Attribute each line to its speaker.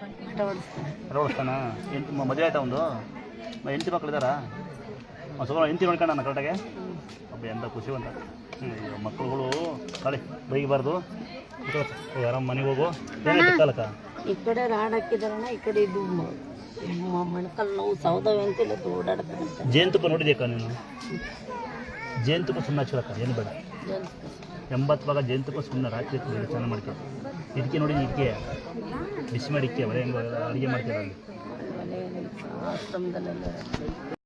Speaker 1: ಓಡಿಸ್ತಾನ ಎಂಟು ಮದುವೆ ಆಯ್ತಾ ಒಂದು? ಎಂಟು ಮಕ್ಕಳು ಇದ್ದಾರಾ? ಸ್ವಲ್ಪ ಹೆಂಡತಿ ನೋಡ್ಕೊಂಡು ನಾನು ಕರೆಕ್ಟಾಗೆ ಒಬ್ಬ ಎಂತ ಖುಷಿವಂತ ಬಂದ ಮಕ್ಕಳುಗಳು ಕಳೆ ಬೈಗಬಾರ್ದು ಯಾರಮ್ಮ ಮನೆಗೆ ಹೋಗು. ಕಾಲಕ್ಕ?
Speaker 2: ಈ ಕಡೆ ರಾಡ್ ಹಾಕಿದಾರಣ ಈ ಕಡೆ ಇದು ಮೊಣಕಾಲು ನೋವು ಸೌದವೆ ಅಂತಿಲ್ಲ ಓಡಾಡ್ತಾರಂತೆ
Speaker 1: ಜೇನುತುಪ್ಪ ನೋಡಿದ್ಯಾಕ ನೀನು? ಜೇನುತುಪ್ಪ ಸುಮ್ಮನೆ ಹಚ್ಚಲಕ್ಕ ಏನು ಬೇಡ. ಎಂಬತ್ತು ಭಾಗ ಜೇನುತುಪ್ಪ ಸುಮ್ಮನೆ ರಾತ್ರಿ ಬೇಡ ಚೆನ್ನಾಗಿ ಮಾಡ್ತೀವಿ ಇದಕ್ಕೆ ನೋಡಿ ಇದಕ್ಕೆ ಬಿಸಿ ಮಾಡಿ ಇಕ್ಕೆ ಅಡುಗೆ
Speaker 2: ಆಶ್ರಮದಲ್ಲೆಲ್ಲ